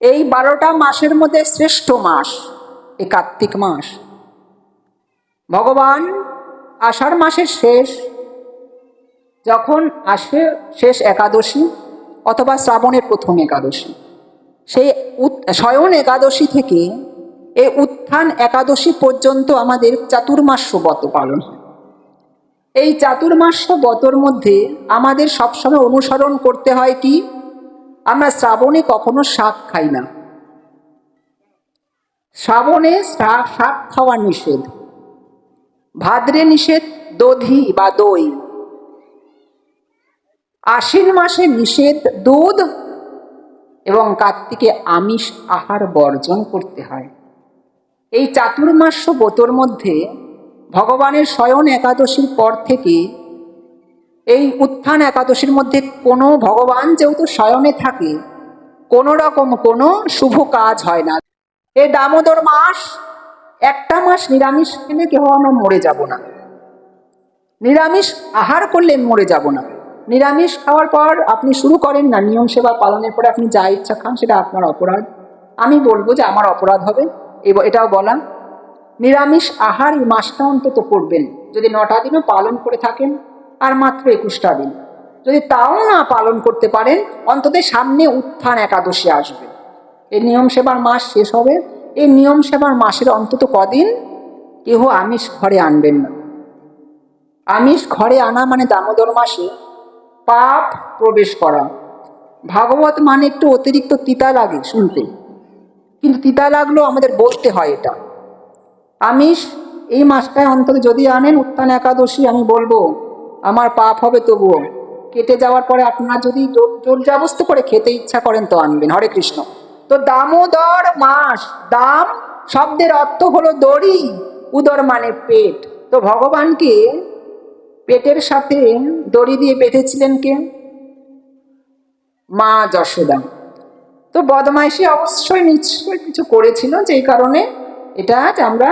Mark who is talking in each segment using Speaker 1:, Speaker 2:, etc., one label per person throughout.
Speaker 1: এই বারোটা মাসের মধ্যে শ্রেষ্ঠ মাস এই কার্তিক মাস। ভগবান আষাঢ় মাসের শেষ, যখন আসে শেষ একাদশী অথবা শ্রাবণের প্রথম একাদশী। সেই শয়ন একাদশী থেকে এই উত্থান একাদশী পর্যন্ত আমাদের চাতুর্মাস্য ব্রত পালন এই চাতুর্মাস্য ব্রতর মধ্যে আমাদের সবসময় অনুসরণ করতে হয় কি? আমরা শ্রাবণে কখনো শাক খাই না। শ্রাবণে শাক খাওয়া নিষেধ। ভাদ্রে নিষেধ দধি বা দই। আশ্বিন মাসে নিষেধ দুধ এবং কার্তিকে আমিষ আহার বর্জন করতে হয়। এই চাতুর্মাস্য ব্রতর মধ্যে ভগবানের শয়ন একাদশীর পর থেকে এই উত্থান একাদশীর মধ্যে কোনো ভগবান যেহেতু শয়নে থাকে, কোনো রকম কোনো শুভ কাজ হয় না। এ দামোদর মাস, একটা মাস নিরামিষ খেলে কেউ আমরা মরে যাব না। নিরামিষ আহার করলে মরে যাব না। নিরামিষ খাওয়ার পর আপনি শুরু করেন না, নিয়ম সেবা পালনের পরে আপনি যা ইচ্ছা খান, সেটা আপনার অপরাধ। আমি বলব যে আমার অপরাধ হবে এটাও বলা নিরামিষ আহার এই মাসটা অন্তত করবেন। যদি নটা দিনও পালন করে থাকেন আর মাত্র একুশটা দিন। যদি তাও না পালন করতে পারেন, অন্তত সামনে উত্থান একাদশী আসবে। এই নিয়ম সেবার মাস শেষ হবে। এই নিয়ম সেবার মাসের অন্তত কদিন কেহ আমিষ ঘরে আনবেন না। আমিষ ঘরে আনা মানে দামোদর মাসে পাপ প্রবেশ করা। ভাগবত মানে একটু অতিরিক্ত তিতা লাগে শুনতে। কিন্তু তিতা লাগলেও আমাদের বলতে হয় এটা। আমিষ এই মাসটায় অন্তত যদি আনেন, উত্থান একাদশী আমি বলব আমার পাপ হবে তবুও। কেটে যাওয়ার পরে আপনার যদি জোর জোর করে খেতে ইচ্ছা করেন তো আনবেন। হরে কৃষ্ণ। তো দামোদর মাস, দাম শব্দের অর্থ হলো দড়ি, উদর মানে পেট। তো ভগবানকে পেটের সাথে দড়ি দিয়ে বেঁধেছিলেন কে? মা যশোদা। তো বদমাইশি অবশ্যই নিশ্চয়ই কিছু করেছিল, যেই কারণে এটা আজ আমরা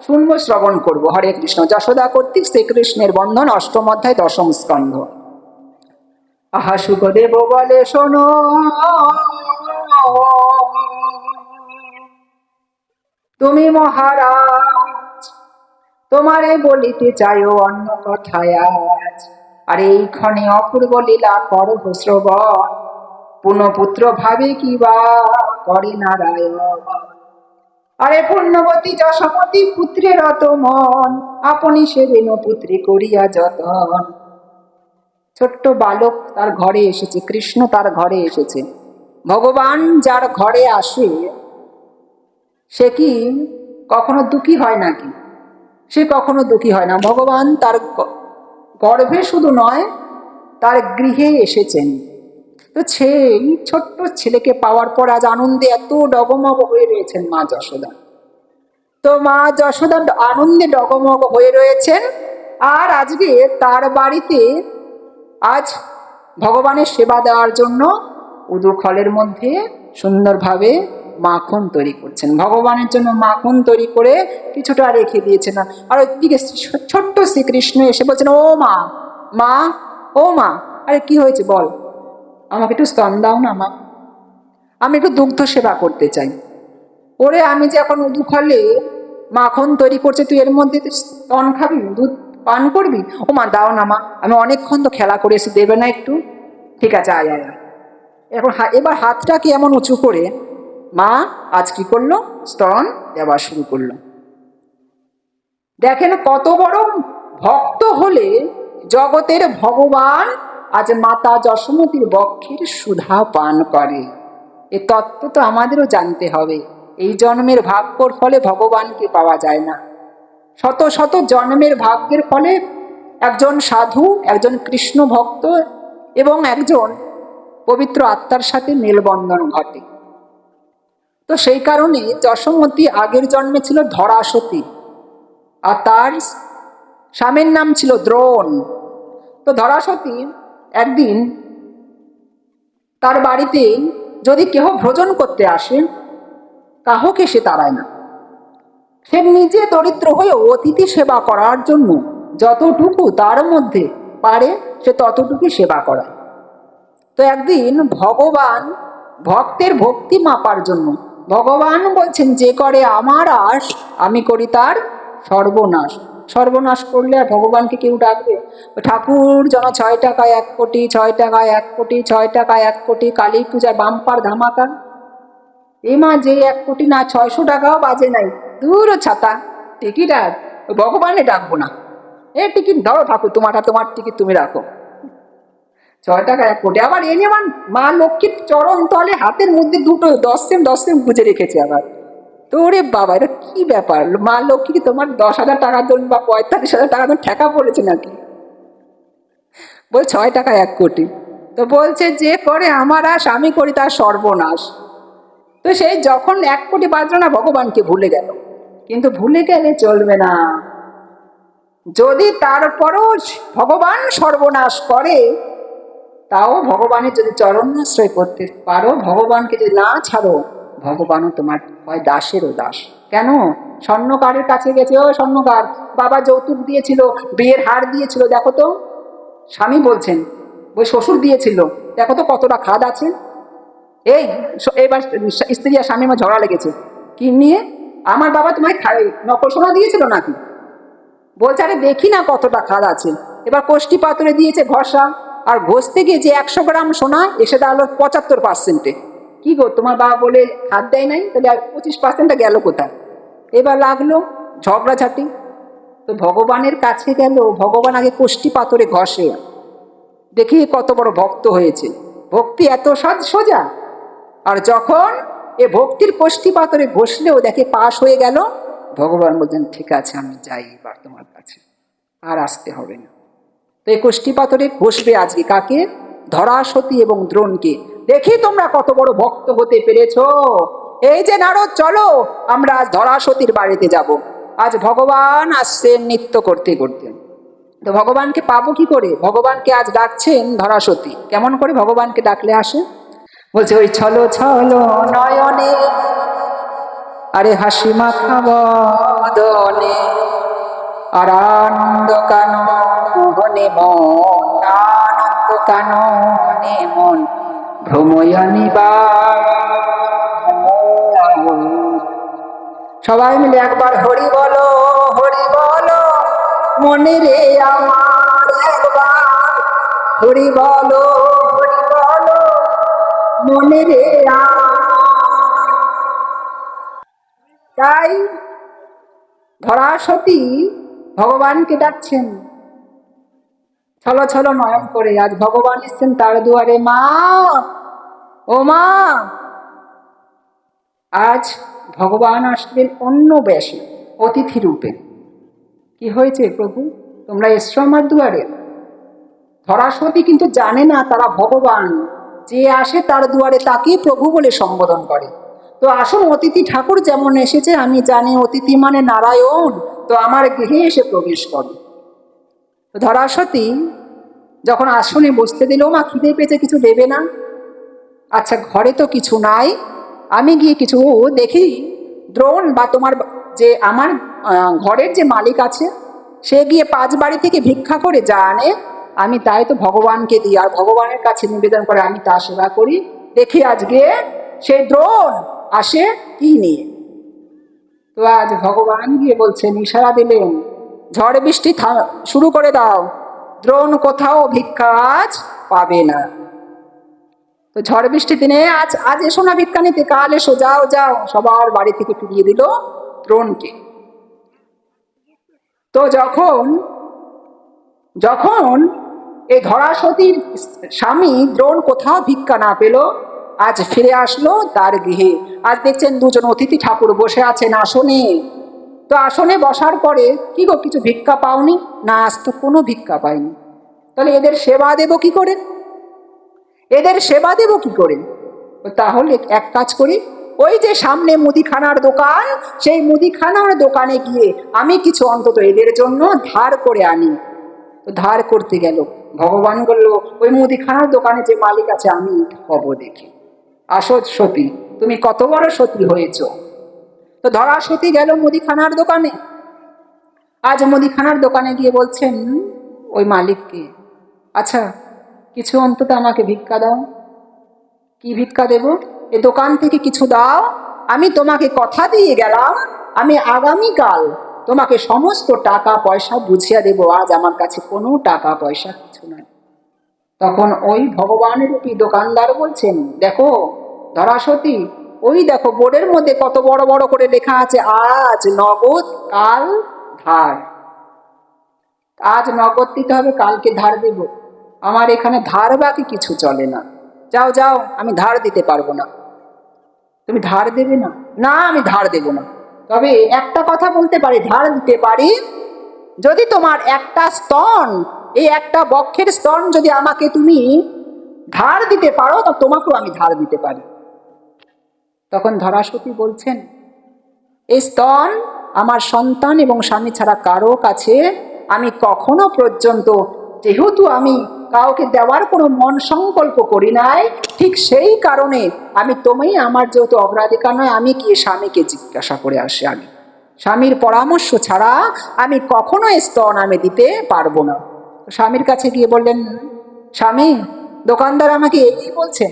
Speaker 1: শুনব শ্রবণ করব। হরে কৃষ্ণ, যশোদা কর্তৃক শ্রীকৃষ্ণের বন্ধন অষ্টম অধ্যায় দশম স্কন্ধ। আহা সুখদেব বলে, শোনো। তুমি মহারাজ, তোমারে বলিতে চাইও অন্য কথায় আজ। আর এই ক্ষণে অপূর্ব লীলা করো শ্রবণ। পুনপুত্র ভাবে কি বা করে নারায়ণ। আরে পূর্ণবতী যশমতী পুত্রের অত মন আপনি সে রেণু পুত্রী করিয়া যতন। ছোট্ট বালক তার ঘরে এসেছে, কৃষ্ণ তার ঘরে এসেছে। ভগবান যার ঘরে আসে, সে কি কখনো দুঃখী হয় নাকি? সে কখনো দুঃখী হয় না। ভগবান তার গর্ভে শুধু নয়, তার গৃহে এসেছেন। তো সেই ছোট্ট ছেলেকে পাওয়ার পর আজ আনন্দে এত ডগমগ হয়ে রয়েছেন মা যশোদা। তো মা যশোদা আনন্দে ডগমগ হয়ে রয়েছেন আর আজকে তার বাড়িতে আজ ভগবানের সেবা দেওয়ার জন্য উদুখলের মধ্যে সুন্দরভাবে মাখন তৈরি করছেন। ভগবানের জন্য মাখন তৈরি করে কিছুটা রেখে দিয়েছেন। আর ওইদিকে ছোট্ট শ্রীকৃষ্ণ এসে বলছেন, ও মা মা, ও মা, আরে কি হয়েছে বল? আমাকে একটু স্তন দাও না, মা। আমি একটু দুগ্ধ সেবা করতে চাই। ওরে, আমি যে এখন উদু উদুখলে মাখন তৈরি করছে, তুই এর মধ্যে স্তন খাবি, দুধ পান করবি? ও মা, দাও না, মা। আমি অনেকক্ষণ তো খেলা করে এসে দেবে না একটু। ঠিক আছে, আয় আয়। এখন এবার হাতটাকে এমন উঁচু করে? মা, আজ কি করল? স্তন দেওয়া শুরু করল। দেখেন কত বড় ভক্ত হলে জগতের ভগবান আজ মাতা যশোমতীর বক্ষের সুধা পান করে। এ তত্ত্ব তো আমাদেরও জানতে হবে। এই জন্মের ভাগ্যর ফলে ভগবানকে পাওয়া যায় না। শত শত জন্মের ভাগ্যের ফলে একজন সাধু, একজন কৃষ্ণ ভক্ত এবং একজন পবিত্র আত্মার সাথে মেলবন্ধন ঘটে। তো সেই কারণে যশোমতী আগের জন্মে ছিল ধরাসতী আর তার স্বামীর নাম ছিল দ্রোণ। তো ধরাসতী একদিন তার বাড়িতে যদি কেহ ভোজন করতে আসে, কাহকে সে তাড়ায় না। সে নিজে দরিদ্র হয়ে অতিথি সেবা করার জন্য যতটুকু তার মধ্যে পারে, সে ততটুকু সেবা করায়। তো একদিন ভগবান ভক্তের ভক্তি মাপার জন্য, ভগবান বলছেন, যে করে আমার আশ, আমি করি তার সর্বনাশ। সর্বনাশ করলে আর ভগবানকে কেউ ডাকবে? ঠাকুর যেন ছয় টাকায় এক কোটি, ছয় টাকায় এক কোটি, ছয় টাকায় এক কোটি কালী পূজায় বাম্পার ধামাকা। এ মা যে এক কোটি না, ছয়শো টাকাও বাজে নাই। দূর ছাতা, টিকিট আর ভগবানে ডাকবো না। এ টিকিট ধরো ঠাকুর, তোমারটা তোমার টিকিট তুমি রাখো। ছয় টাকা এক কোটি। আবার এনে আমার মা লক্ষ্মীর চরণ তলে হাতের মধ্যে দুটো দশ সেম দশ সেম গুজে রেখেছে আবার। ওরে বাবা, এটা কি ব্যাপার? মা লক্ষ্মী তোমার দশ হাজার টাকার জন্য বা পঁয়তাল্লিশ হাজার টাকার জন্য ঠেকা পড়েছে নাকি? বল ছয় টাকা এক কোটি। তো বলছে যে করে আমার আশ আমি করি তার সর্বনাশ। তো সেই যখন এক কোটি বাজলো না ভগবানকে ভুলে গেল। কিন্তু ভুলে গেলে চলবে না। যদি তারপরও ভগবান সর্বনাশ করে, তাও ভগবানের যদি চরণাশ্রয় করতে পারো, ভগবানকে যদি না ছাড়ো ভগবানও তোমার হয় দাসেরও দাস। কেন? স্বর্ণকারের কাছে গেছে, ও স্বর্ণকার, বাবা যৌতুক দিয়েছিল, বিয়ের হার দিয়েছিল, দেখো তো। স্বামী বলছেন ওই শ্বশুর দিয়েছিল, দেখো তো কতটা খাদ আছে। এই এবার স্ত্রী আর স্বামী আমার ঝগড়া লেগেছে। কি নিয়ে? আমার বাবা তোমায় খাই নকল সোনা দিয়েছিল নাকি? বলছে, আরে দেখি না কতটা খাদ আছে। এবার কোষ্টি পাথরে দিয়েছে ঘষা, আর ঘষতে গিয়ে যে একশো গ্রাম সোনা, এসে দাঁড়াল পঁচাত্তর পার্সেন্টে কি গো, তোমার বাবা বলে খাদ দেয় নাই? তাহলে পঁচিশ পার্সেন্টটা গেল কোথায়? এবার লাগল ঝগড়াঝাটি। তো ভগবানের কাছে গেল, ভগবান আগে কোষ্টি পাথরে ঘষে। দেখি কত বড় ভক্ত হয়েছে। ভক্তি এত সজ, সোজা। আর যখন এ ভক্তির কোষ্ঠী পাথরে ঘষলেও দেখে পাশ হয়ে গেল, ভগবান বলছেন ঠিক আছে, আমি যাই এবার তোমার কাছে। আর আসতে হবে না। তো এই কোষ্ঠী পাথরে ঘষবে আজকে কাকে? ধরাসতী এবং দ্রোণকে। দেখি তোমরা কত বড় ভক্ত হতে পেরেছ। এই যে নারদ, চলো, আমরা আজ ধরাসতীর বাড়িতে যাব। আজ ভগবান আসছেন নৃত্য করতে করতে। তো ভগবানকে পাবো কি করে? ভগবানকে আজ ডাকছেন ধরাসতী। কেমন করে ভগবানকে ডাকলে আসে? বলছে, ওই ছলো ছলো নয়নে। আরে হাসি মাখা বদনে আর আনন্দ কাননে মন, আনন্দ কাননে মন। সবাই মিলে একবার হরি বলো হরি বলো মনে রে আমার একবার। হরি বলো হরি বলো মনে রে তাই ধরাসতী ভগবানকে ডাকছেন। ছলো ছলো নয়ন করে, আজ ভগবান এসছেন তার দুয়ারে। মা! ও মা! আজ ভগবান আসবেন অন্য বেশে, অতিথি রূপে। কি হয়েছে প্রভু? তোমরা এসছো আমার দুয়ারে? ধরাসতী কিন্তু জানে না তারা ভগবান। যে আসে তার দুয়ারে তাকে প্রভু বলে সম্বোধন করে। তো আসুন, অতিথি ঠাকুর যেমন এসেছে, আমি জানি অতিথি মানে নারায়ণ। তো আমার গৃহে এসে প্রবেশ করে। ধরাসতী, যখন আসনে বসতে দিল, মা, খিদে পেয়েছে, কিছু দেবে না? আচ্ছা ঘরে তো কিছু নাই। আমি গিয়ে কিছু দেখি, দ্রোণ বা তোমার যে আমার ঘরের যে মালিক আছে, সে গিয়ে পাঁচ বাড়ি থেকে ভিক্ষা করে যা আনে আমি তাই তো ভগবানকে দিই, আর ভগবানের কাছে নিবেদন করে আমি তা সেবা করি। দেখি আজকে সেই দ্রোণ আসে কি নিয়ে? তো আজ ভগবান গিয়ে বলছেন, ইশারা দিলেন ঝড় বৃষ্টি শুরু করে দাও। দ্রোণ কোথাও ভিক্ষা আজ পাবে না। তো ঝড় বৃষ্টির দিনে আজ আজ এসো না ভিক্ষা নিতে কাল এসো, যাও যাও। সবার বাড়ি থেকে ফিরিয়ে দিল দ্রোণকে। তো যখন যখন এই ধরাসতীর স্বামী দ্রোণ কোথাও ভিক্ষা না পেল, আজ ফিরে আসলো তার গৃহে। আজ দেখছেন দুজন অতিথি ঠাকুর বসে আছেন আসনে। তো আসনে বসার পরে কি গো, কিছু ভিক্ষা পাওনি? না, আজ তো কোনো ভিক্ষা পাইনি। তাহলে এদের সেবা দেব কি করে? এদের সেবা দেব কি করে? তাহলে এক কাজ করি, ওই যে সামনে মুদিখানার দোকান, সেই মুদিখানার দোকানে গিয়ে আমি কিছু অন্তত এদের জন্য ধার করে আনি। তো ধার করতে গেল, ভগবান বলল, ওই মুদিখানার দোকানে যে মালিক আছে, আমি হব দেখি। আসো সতী, তুমি কত বড় সতী হয়েছ। তো ধরা সতী গেল মুদিখানার দোকানে। আজ মুদিখানার দোকানে গিয়ে বলছেন, ওই মালিককে। আচ্ছা কিছু অন্তত আমাকে ভিক্ষা দাও। কি ভিক্ষা দেব? এ দোকান থেকে কিছু দাও। আমি তোমাকে কথা দিয়ে গেলাম। আমি আগামীকাল তোমাকে সমস্ত টাকা পয়সা বুঝিয়ে দেব। আজ আমার কাছে কোনো টাকা পয়সা কিছু নাই। তখন ওই ভগবানের রূপী দোকানদার বলছেন, দেখো ধরাসতী ওই দেখো, বোর্ডের মধ্যে কত বড় বড় করে লেখা আছে, আজ নগদ, কাল ধার। আজ নগদ দিতে হবে, কালকে ধার দেব। আমার এখানে ধার বাকি কিছু চলে না। যাও যাও, আমি ধার দিতে পারব না। তুমি ধার দেবে না? না, আমি ধার দেব না। তবে একটা কথা বলতে পারি, ধার দিতে পারি, যদি তোমার একটা স্তন, এই একটা বক্ষের স্তন যদি আমাকে তুমি ধার দিতে পারো, তা তোমাকেও আমি ধার দিতে পারি। তখন ধরাসতী বলছেন এই স্তন আমার সন্তান এবং স্বামী ছাড়া কারও কাছে আমি কখনো পর্যন্ত, যেহেতু আমি কাউকে দেওয়ার কোনো মন সংকল্প করি নাই, ঠিক সেই কারণে আমি তুমি আমার যেহেতু অগ্রাধিকার নয়, আমি কি স্বামীকে জিজ্ঞাসা করে আসি আমি স্বামীর পরামর্শ ছাড়া আমি কখনো স্তন আমি দিতে পারব না। স্বামীর কাছে গিয়ে বললেন, স্বামী, দোকানদার আমাকে এই বলছেন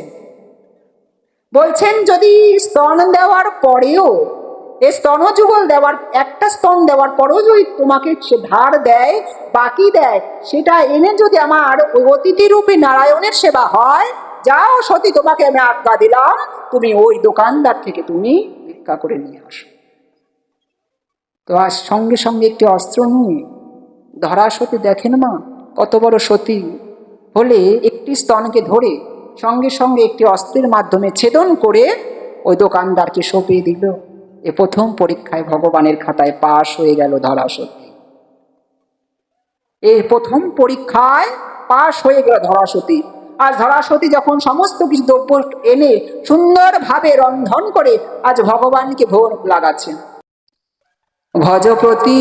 Speaker 1: বলছেন যদি স্তন দেওয়ার পরেও, এ স্তনযুগল দেওয়ার, একটা স্তন দেওয়ার পরেও যদি তোমাকে সে ধার দেয়, বাকি দেয়, সেটা এনে যদি আমার অতিথি রূপী নারায়ণের সেবা হয়, যাও সতী, তোমাকে আমি আজ্ঞা দিলাম, তুমি ওই দোকানদার থেকে তুমি ভিক্ষা করে নিয়ে আসো। তো আর সঙ্গে সঙ্গে একটি অস্ত্র নিয়ে ধরা সতী দেখেন মা, কত বড় সতী। হলে একটি স্তনকে ধরে সঙ্গে সঙ্গে একটি অস্ত্রের মাধ্যমে ছেদন করে ওই দোকানদারকে সঁপিয়ে দিল। এ প্রথম পরীক্ষায় ভগবানের খাতায় পাশ হয়ে গেল ধরা সতী এই প্রথম পরীক্ষায় পাশ হয়ে গেল ধরাসতী আজ ধরাসতী যখন সমস্ত কিছু দ্রব্য এনে সুন্দরভাবে রন্ধন করে, আজ ভগবানকে ভোর লাগাচ্ছেন। ভজ প্রতি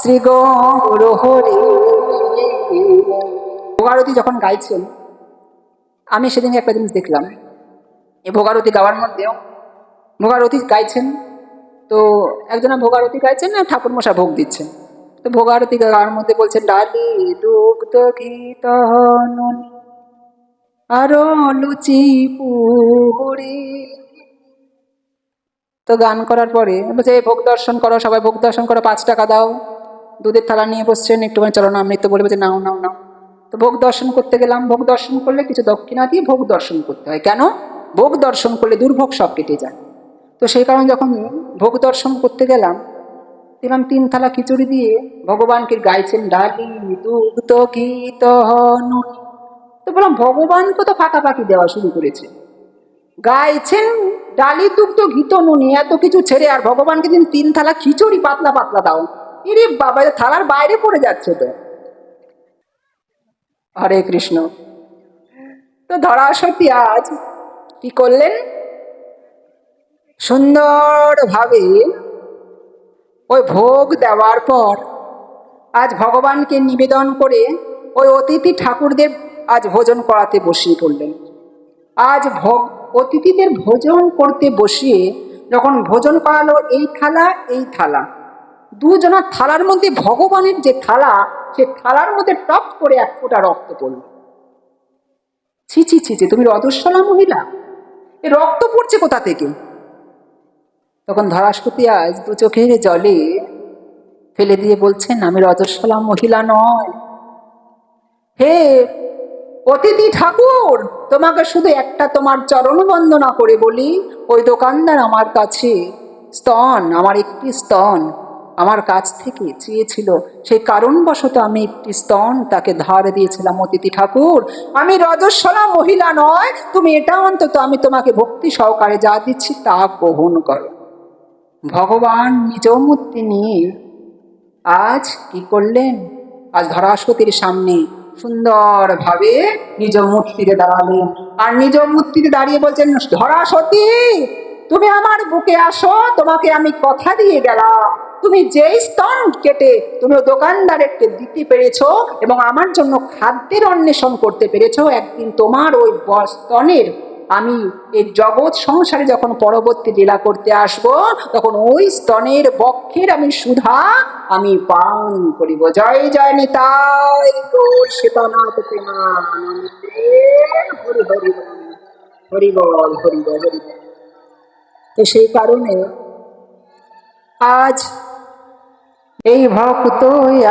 Speaker 1: শ্রী গৌর হরি ভোগারতী যখন গাইছেন, আমি সেদিন একটা জিনিস দেখলাম। এই ভোগারতী গাওয়ার মধ্যেও ভোগারতি গাইছেন, তো একজনা ভোগারতী গাইছেন না ঠাকুর মশা ভোগ দিচ্ছেন। তো ভোগারতী গাওয়ার মধ্যে বলছেন, ডালি দুগ্ধ ঘিত আরও লুচি পুরি তো গান করার পরে বলছে, "এই ভোগ দর্শন করো, সবাই ভোগ দর্শন করো, পাঁচ টাকা দাও। দুধের থালা নিয়ে বসছেন, একটুখানি চলো না, আমৃত্য বলে যে নাও নাও নাও। তো ভোগ দর্শন করতে গেলাম, ভোগ দর্শন করলে কিছু দক্ষিণা দিয়ে ভোগ দর্শন করতে হয়। কেন? ভোগ দর্শন করলে দুর্ভোগ সব কেটে যায়। তো সেই কারণে যখন ভোগ দর্শন করতে গেলাম, দেখলাম তিন থালা খিচুড়ি দিয়ে ভগবানকে গাইছেন, ডালি দুগ্ধ গীত নুনি? তো বললাম ভগবানকে তো ফাঁকাফাঁকি দেওয়া শুরু করেছে। গাইছেন, ডালি দুগ্ধ ঘিত নুনি, এত কিছু ছেড়ে আর ভগবানকে দিন তিন থালা খিচুড়ি পাতলা পাতলা দাও। ইরে বাবা থালার বাইরে পড়ে যাচ্ছে তো। হরে কৃষ্ণ। তো ধরাসতী আজ কি করলেন? সুন্দরভাবে ওই ভোগ দেওয়ার পর আজ ভগবানকে নিবেদন করে ওই অতিথি ঠাকুরদের আজ ভোজন করাতে বসিয়ে পড়লেন। আজ ভোগ, অতিথিদের ভোজন করতে বসিয়ে যখন ভোজন করালো, এই থালা এই থালা। দুজনের থালার মধ্যে ভগবানের যে থালা, সে থালার মধ্যে টপ করে এক ফোঁটা রক্ত পড়ল। ছি ছি ছি ছি, তুমি রজস্বলা মহিলা? এ রক্ত পড়ছে কোথা থেকে? তখন ধরাসপতি আজ দু চোখের জলে ফেলে দিয়ে বলছেন, আমি রজস্বলা মহিলা নয়। হে অতিথি ঠাকুর, তোমাকে শুধু একটা তোমার চরণ বন্দনা করে বলি, ওই দোকানদার আমার কাছে স্তন, আমার একটি স্তন। আমার কাছ থেকে চেয়েছিল। সেই কারণবশত আমি একটি স্তন তাকে ধার দিয়েছিলাম, অতিথি ঠাকুর, আমি রজস্বলা মহিলা নয়, তুমি এটা অন্তত আমি তোমাকে ভক্তি সহকারে যা দিচ্ছি তা গ্রহণ করো। ভগবান নিজ মূর্তি নিয়ে আজ কি করলেন? আজ ধরাসতীর সামনে সুন্দরভাবে নিজ মূর্তিতে দাঁড়ালেন। আর নিজ মূর্তিতে দাঁড়িয়ে বলছেন, ধরাসতী তুমি আমার বুকে আসো, তোমাকে আমি কথা দিয়ে গেলাম। তুমি যেই স্তন কেটে তুমি দোকানদারেরকে দিতে পেরেছ এবং আমার জন্য খাদ্যের অন্বেষণ করতে পেরেছ, একদিন তোমার ওই স্তনের আমি এই জগৎ সংসারে যখন পরবর্তী লীলা করতে আসব, তখন ওই স্তনের বক্ষের আমি সুধা আমি পান করিব। জয় জয় নিতাই তোর সীতানাথ প্রেমানন্দে। হরি হরি হরি বল হরি বল হরি বল। তো সেই কারণে আজ এই ভক্ত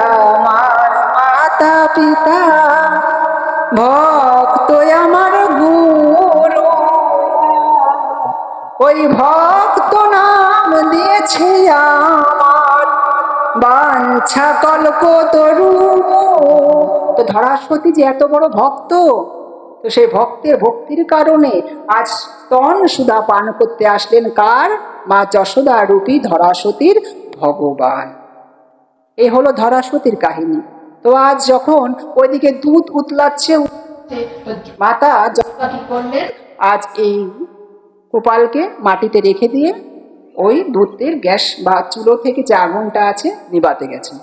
Speaker 1: আমার মাতা পিতা ভক্ত আমার গুরু। ওই ভক্ত নাম দিয়েছে আমার বাঞ্ছা কল্প তরু। তো ধরাস্বতী যে এত বড় ভক্ত তো সেই ভক্তের ভক্তির কারণে আজ স্তন সুধা পান করতে আসলেন কার? মা যশোদা রূপী ধরাসতীর ভগবান। এই হলো ধরাসতীর কাহিনী। তো আজ যখন ওইদিকে দুধ উতলাচ্ছে, মাতা যশোদা কি করলেন? আজ এই গোপালকে মাটিতে রেখে দিয়ে ওই দুধের গ্যাস বা চুলো থেকে যে আগুনটা আছে নিবাতে গেছে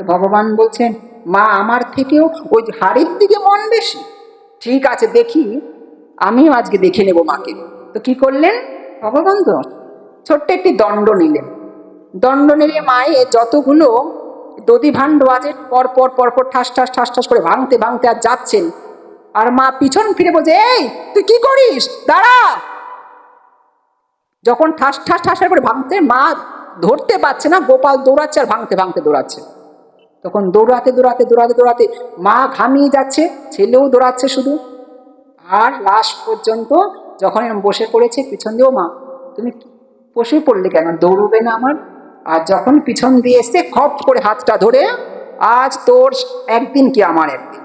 Speaker 1: তো ভগবান বলছেন, মা, আমার থেকেও ওই হাড়ির দিকে মন বেশি। ঠিক আছে, দেখি। আমিও আজকে দেখে নেব মাকে। তো কি করলেন? ভগবান তো ছোট্ট একটি দণ্ড নিলেন। দণ্ড নিলে মায়ে যতগুলো দধি ভাণ্ড আছে, পর পর পর পর, ঠাস ঠাস ঠাস ঠাস করে ভাঙতে ভাঙতে আর যাচ্ছেন। আর মা পিছন ফিরে বলছে, এই, তুই কি করিস? দাঁড়া! যখন ঠাস ঠাস ঠাসের করে ভাঙতে মা ধরতে পারছে না, গোপাল দৌড়াচ্ছে আর ভাঙতে ভাঙতে দৌড়াচ্ছে। তখন দৌড়াতে দৌড়াতে দৌড়াতে দৌড়াতে মা ঘামিয়ে যাচ্ছে, ছেলেও দৌড়াচ্ছে শুধু। আর লাস্ট পর্যন্ত যখন এরম বসে পড়েছে, পিছন দিয়েও মা, তুমি বসে পড়লে কেন? দৌড়বে না আমার? আর যখন পিছন দিয়ে এসে খপ করে হাতটা ধরে, আজ তোর একদিন কি আমার একদিন?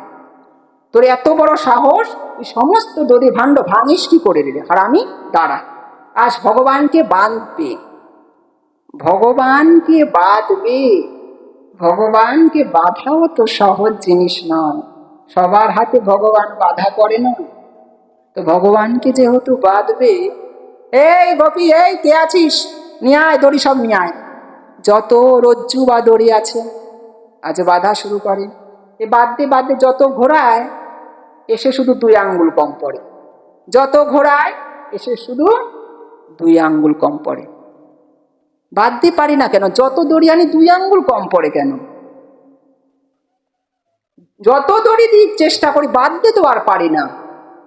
Speaker 1: তোর এত বড় সাহস, তুই সমস্ত দধি ভাণ্ড ভাঙিস কি করে দিলে? আর আমি দাঁড়া আজ ভগবানকে বাঁধবে। ভগবানকে বাঁধবে। ভগবানকে বাধাও তো সহজ জিনিস নয়। সবার হাতে ভগবান বাধা করে না। তো ভগবানকে যেহেতু বাঁধবে, এই গোপী, এই কে আছিস? নিয়ে আয়, দড়ি সব নিয়ে আয়। যত রজ্জু বা দড়ি আছে, আজ বাধা শুরু করে। এ বাদতে বাদতে যত ঘোরায় এসে শুধু দুই আঙ্গুল কম পড়ে। যত ঘোরায় এসে শুধু দুই আঙ্গুল কম পড়ে। বাঁধতে পারি না কেন? যত দড়ি আনি দুই আঙ্গুল কম পড়ে কেন? যত দড়ি দিক চেষ্টা করি বাঁধতে তো আর পারি না।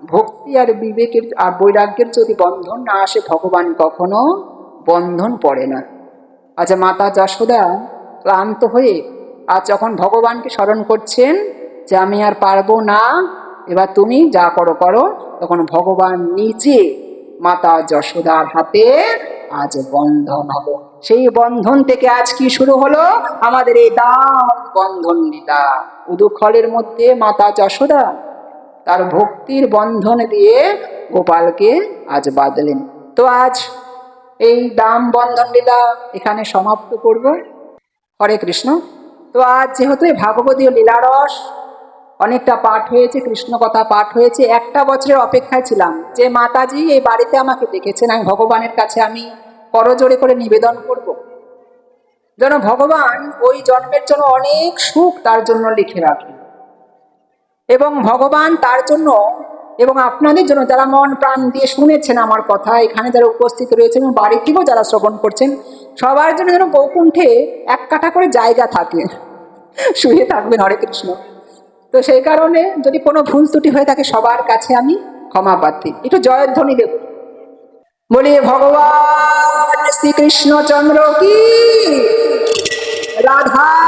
Speaker 1: ভক্তি আর বিবেকের আর বৈরাগ্যের যদি বন্ধন না আসে, ভগবান কখনো বন্ধন পড়ে না। আচ্ছা মাতা যশোদা ক্লান্ত হয়ে আর যখন ভগবানকে স্মরণ করছেন যে আমি আর পারব না, এবার তুমি যা করো করো। তখন ভগবান নিজে মাতা যশোদার হাতে আজ বন্ধন হলো। সেই বন্ধন থেকে আজ কি শুরু হলো? আমাদের এই দাম বন্ধন লীলা উদুখলের মধ্যে মাতা যশোদা তার ভক্তির বন্ধন দিয়ে গোপালকে আজ বাঁধলেন। তো আজ এই দাম বন্ধন লীলা এখানে সমাপ্ত করব। হরে কৃষ্ণ। তো আজ যেহেতু ভাগবতীয় লীলারস অনেকটা পাঠ হয়েছে, কৃষ্ণ কথা পাঠ হয়েছে। একটা বছরের অপেক্ষায় ছিলাম যে মাতাজি এই বাড়িতে আমাকে ডেকেছেন, আমি ভগবানের কাছে আমি করজোড়ে করে নিবেদন করব। যেন ভগবান ওই জন্মের জন্য অনেক সুখ তার জন্য লিখে রাখেন। এবং ভগবান তার জন্য এবং আপনাদের জন্য যারা মন প্রাণ দিয়ে শুনেছেন আমার কথা, এখানে যারা উপস্থিত রয়েছেন এবং বাড়ি থেকেও যারা শ্রবণ করছেন, সবার জন্য যেন বৈকুণ্ঠে এক কাঠা করে জায়গা থাকে। শুয়ে থাকবেন, হরে কৃষ্ণ। তো সেই কারণে যদি কোনো ভুল ত্রুটি হয়ে থাকে সবার কাছে আমি ক্ষমা প্রার্থী। একটু জয়ধ্বনি দেব। বলি, ভগবান শ্রীকৃষ্ণচন্দ্র কি? রাধা